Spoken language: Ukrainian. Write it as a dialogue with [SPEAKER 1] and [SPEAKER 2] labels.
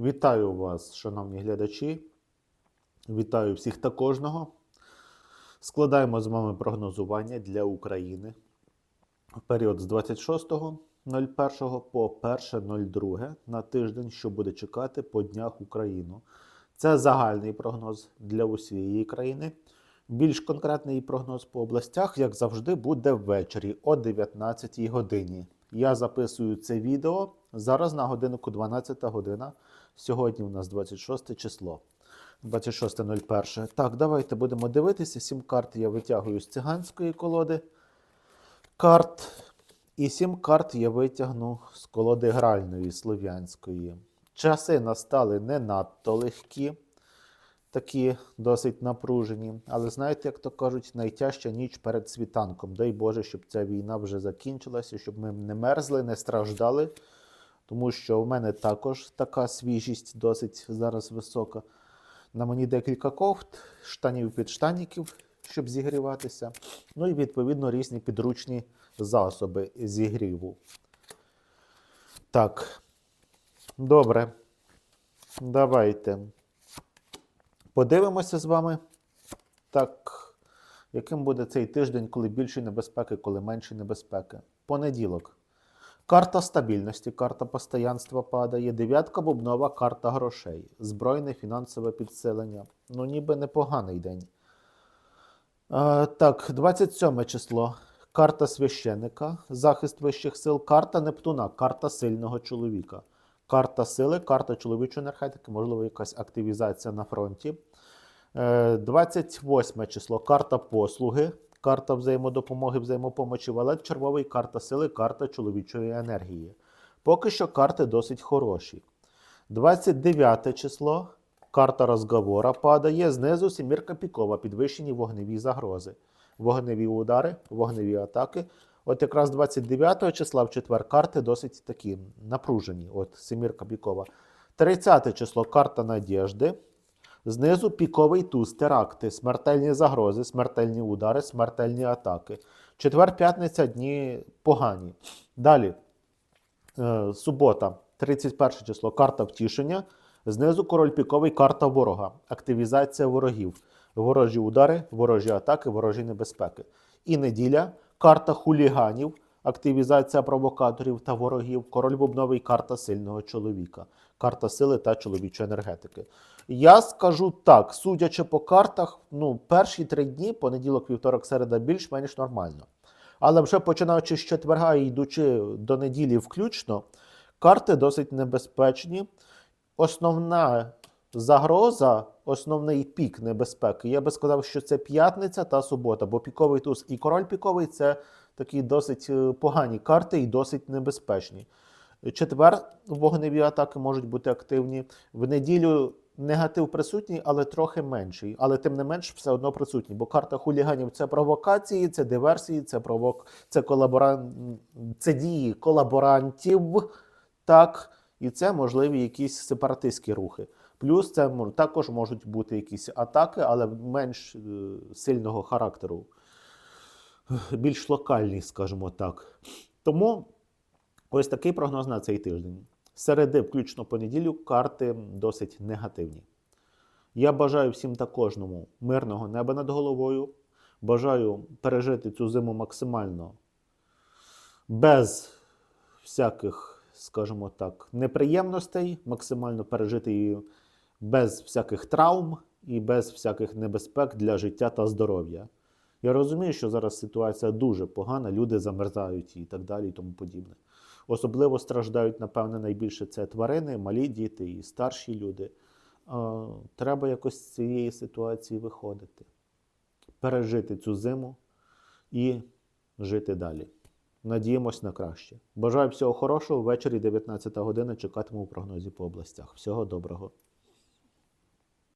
[SPEAKER 1] Вітаю вас, шановні глядачі. Вітаю всіх та кожного. Складаємо з вами прогнозування для України в період з 26.01 по 1.02 на тиждень, що буде чекати по днях Україну. Це загальний прогноз для усієї країни. Більш конкретний прогноз по областях, як завжди, буде ввечері о 19 годині. Я записую це відео зараз на годинку 12 година. Сьогодні у нас 26 число. 26.01. Так, давайте будемо дивитися. Сім карт я витягую з циганської колоди карт. І сім карт я витягну з колоди гральної слов'янської. Часи настали не надто легкі, такі досить напружені. Але знаєте, як то кажуть, найтяжча ніч перед світанком. Дай Боже, щоб ця війна вже закінчилася, щоб ми не мерзли, не страждали. Тому що в мене також така свіжість досить зараз висока. На мені декілька кофт, штанів підштанників, щоб зігріватися. Ну і відповідно різні підручні засоби зігріву. Так. Добре. Давайте. Подивимося з вами. Так, яким буде цей тиждень, коли більше небезпеки, коли менше небезпеки. Понеділок. Карта стабільності, карта постоянства падає. Дев'ятка бубнова, карта грошей. Збройне фінансове підсилення. Ну, ніби непоганий день. Е, так, 27 число. Карта священника, захист вищих сил, карта Нептуна, карта сильного чоловіка. Карта сили, карта чоловічої енергетики, можливо, якась активізація на фронті. Е, 28 число. Карта послуги, карта взаємодопомоги, взаємопомочі, валет червовий, карта сили, карта чоловічої енергії. Поки що карти досить хороші. 29 число. Карта розговора падає. Знизу сімірка пікова, підвищені вогневі загрози. Вогневі удари, вогневі атаки. От якраз 29 числа в четвер карти досить такі напружені. От Семірка пікова. 30 число карта надіжди. Знизу піковий туз, теракти, смертельні загрози, смертельні удари, смертельні атаки. Четвер, п'ятниця дні погані. Далі. Е, субота, 31 число, карта втішення. Знизу король піковий, карта ворога. Активізація ворогів. Ворожі удари, ворожі атаки, ворожі небезпеки. І неділя, карта хуліганів, активізація провокаторів та ворогів. Король бубновий, карта сильного чоловіка. Карта сили та чоловічої енергетики. Я скажу так, судячи по картах, ну, перші три дні, понеділок, вівторок, середа, більш-менш нормально. Але вже починаючи з четверга і йдучи до неділі включно, карти досить небезпечні. Основна загроза, основний пік небезпеки, я би сказав, що це п'ятниця та субота, бо піковий туз і король піковий це такі досить е, погані карти і досить небезпечні. Четвер вогневі атаки можуть бути активні. В неділю негатив присутній, але трохи менший. Але тим не менш, все одно присутній. Бо карта хуліганів це провокації, це диверсії, це провок, це колаборан... це дії колаборантів. Так, і це можливі якісь сепаратистські рухи. Плюс це також можуть бути якісь атаки, але менш е, сильного характеру, більш локальні, скажімо так. Тому ось такий прогноз на цей тиждень. Середи, включно по неділю, карти досить негативні. Я бажаю всім та кожному мирного неба над головою. Бажаю пережити цю зиму максимально без всяких, скажімо так, неприємностей, максимально пережити її без всяких травм і без всяких небезпек для життя та здоров'я. Я розумію, що зараз ситуація дуже погана, люди замерзають і так далі, і тому подібне. Особливо страждають, напевне, найбільше це тварини, малі діти і старші люди. Треба якось з цієї ситуації виходити, пережити цю зиму і жити далі. Надіємось на краще. Бажаю всього хорошого. Ввечері 19 година чекатиму у прогнозі по областях. Всього доброго.